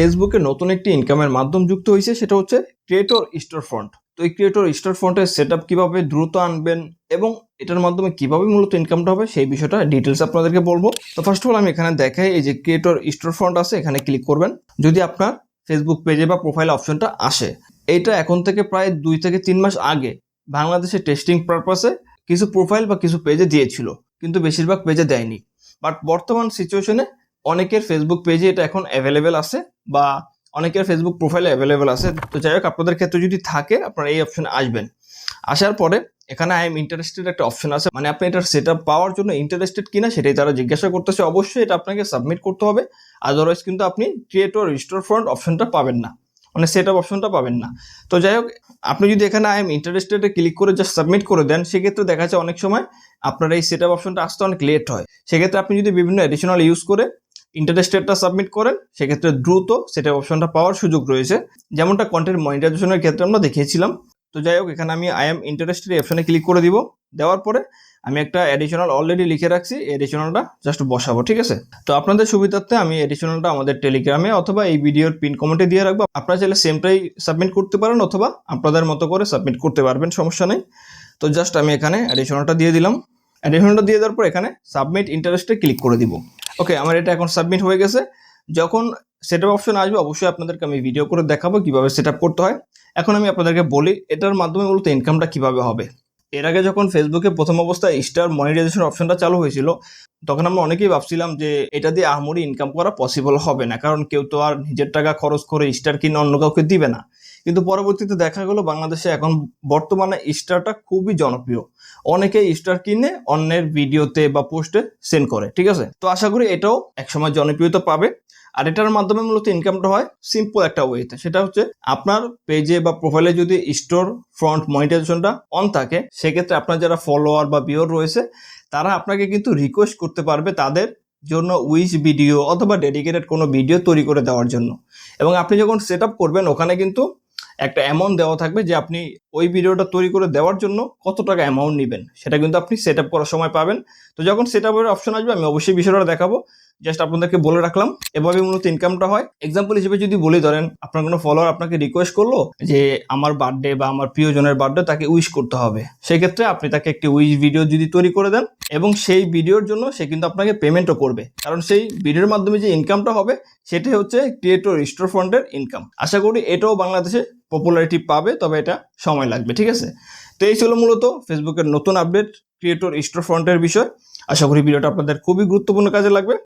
ফেসবুকে নতুন একটি ইনকামের মাধ্যম যুক্ত হয়েছে সেটা হচ্ছে ক্রিয়েটর স্টোর ফ্রন্ট তো এই ক্রিয়েটর স্টোর ফ্রন্টের সেট আপ কীভাবে দ্রুত আনবেন এবং এটার মাধ্যমে কীভাবে মূলত ইনকামটা হবে, সেই বিষয়টা ডিটেলস আপনাদেরকে বলব। তো ফার্স্ট অফ অল আমি এখানে দেখাই এই যে ক্রিয়েটর স্টোর ফ্রন্ট আছে, এখানে ক্লিক করবেন। যদি আপনার ফেসবুক পেজে বা প্রোফাইল অপশনটা আসে, এইটা এখন থেকে প্রায় দুই থেকে তিন মাস আগে বাংলাদেশে টেস্টিং পারপাসে কিছু প্রোফাইল বা কিছু পেজে দিয়েছিল, কিন্তু বেশিরভাগ পেজে দেয়নি। বাট বর্তমান সিচুয়েশনে অনেকের ফেসবুক পেজে এটা এখন অ্যাভেলেবেল আছে বা অনেকের ফেসবুক প্রোফাইলে অ্যাভেলেবেল আছে। তো যাই হোক, আপনাদের ক্ষেত্রে যদি থাকে, আপনারা এই অপশনে আসবেন। আসার পরে এখানে আই এম ইন্টারেস্টেড একটা অপশন আছে। মানে আপনি এটার সেট পাওয়ার জন্য ইন্টারেস্টেড কিনা সেটাই তারা জিজ্ঞাসা করতেছে। অবশ্যই এটা আপনাকে সাবমিট করতে হবে। আদারওয়াইজ কিন্তু আপনি ক্রিয়েট ও রিস্টোর ফ্রন্ট অপশনটা পাবেন না। মানে সেট আপ অপশনটা পাবেন না। তো যাই হোক, আপনি যদি এখানে আই এম ইন্টারেস্টেডে ক্লিক করে জাস্ট সাবমিট করে দেন, সেক্ষেত্রে দেখা যায় অনেক সময় আপনার এই সেট আপ অপশনটা আসতে অনেক লেট হয়। সেক্ষেত্রে আপনি যদি বিভিন্ন অ্যাডিশনাল ইউজ করে ইন্টারেস্টেডটা সাবমিট করেন, সেক্ষেত্রে দ্রুত সেটা অপশনটা পাওয়ার সুযোগ রয়েছে। যেমনটা কন্টেন্ট মনিটাইজেশনের ক্ষেত্রে আমরা দেখিয়েছিলাম তো যাই হোক, এখানে আমি আই এম ইন্টারেস্টেড অপশনে ক্লিক করে দিব। দেওয়ার পরে আমি একটা অ্যাডিশনাল অলরেডি লিখে রাখছি এডিশনালটা জাস্ট বসাবো, ঠিক আছে? তো আপনাদের সুবিধার্থে আমি অ্যাডিশনালটা আমাদের টেলিগ্রামে অথবা এই ভিডিওর পিন কমেন্টে দিয়ে রাখব। আপনারা চাইলে সেমটাই সাবমিট করতে পারেন অথবা আপনাদের মতো করে সাবমিট করতে পারবেন, সমস্যা নেই। তো জাস্ট আমি এখানে অ্যাডিশনালটা দিয়ে দিলাম। অ্যাডিশনালটা দিয়ে দেওয়ার পর এখানে সাবমিট ইন্টারেস্টে ক্লিক করে দিব। ওকে আমার এটা এখন সাবমিট হয়ে গেছে। যখন সেট আপ অপশন আসবে, অবশ্যই আপনাদেরকে আমি ভিডিও করে দেখাবো কীভাবে সেট আপ করতে হয়। এখন আমি আপনাদেরকে বলি, এটার মাধ্যমে মূলত ইনকামটা কীভাবে হবে। এর আগে যখন ফেসবুকে প্রথম অবস্থায় স্টার মনিটাইজেশন অপশনটা চালু হয়েছিল, তখন আমরা অনেকেই ভাবছিলাম যে এটা দিয়ে আহামরি ইনকাম করা পসিবল হবে না। কারণ কেউ তো আর নিজের টাকা খরচ করে স্টার কিনে অন্য কাউকে দিবে না। কিন্তু পরবর্তীতে দেখা গেলো বাংলাদেশে এখন বর্তমানে স্টারটা খুবই জনপ্রিয়। অনেকে স্টার কিনে অন্যের ভিডিওতে বা পোস্টে সেন্ড করে, ঠিক আছে? তো আশা করি এটাও একসময় জনপ্রিয়তা পাবে। আর এটার মাধ্যমে মূলত ইনকামটা হয় সিম্পল একটা ওয়েতে সেটা হচ্ছে আপনার পেজে বা প্রোফাইলে যদি স্টোর ফ্রন্ট মনিটাইজেশনটা অন থাকে, সেক্ষেত্রে আপনার যারা ফলোয়ার বা বিয়র রয়েছে, তারা আপনাকে কিন্তু রিকোয়েস্ট করতে পারবে তাদের জন্য উইচ ভিডিও অথবা ডেডিকেটেড কোনো ভিডিও তৈরি করে দেওয়ার জন্য। এবং আপনি যখন সেট করবেন, ওখানে কিন্তু একটা অ্যামাউন্ট দেওয়া থাকবে যে আপনি ওই ভিডিওটা তৈরি করে দেওয়ার জন্য কত টাকা অ্যামাউন্ট নেবেন। সেটা কিন্তু আপনি সেট আপ করার সময় পাবেন। তো যখন সেট আপের অপশন আসবে, আমি অবশ্যই বিষয়টা দেখাবো। জাস্ট আপনাদেরকে বলে রাখলাম, এভাবে মূলত ইনকামটা হয়। এক্সাম্পল হিসেবে যদি বলি, ধরেন আপনার কোনো ফলোয়ার আপনাকে রিকোয়েস্ট করল যে আমার বার্থডে বা আমার প্রিয়জনের বার্থডে তাকে উইশ করতে হবে। সেক্ষেত্রে আপনি তাকে একটি উইশ ভিডিও যদি তৈরি করে দেন এবং সেই ভিডিওর জন্য সে কিন্তু আপনাকে পেমেন্টও করবে। কারণ সেই ভিডিওর মাধ্যমে যে ইনকামটা হবে, সেটাই হচ্ছে ক্রিয়েটর স্টোর ফন্ডের ইনকাম আশা করি এটাও বাংলাদেশে পপুলারিটি পাবে, তবে এটা সময় লাগবে, ঠিক আছে? তো এই ছিল মূলত ফেসবুকের নতুন আপডেট ক্রিয়েটর স্টোর ফ্রন্টের বিষয়। আশা করি ভিডিওটা আপনাদের খুবই গুরুত্বপূর্ণ কাজে লাগবে।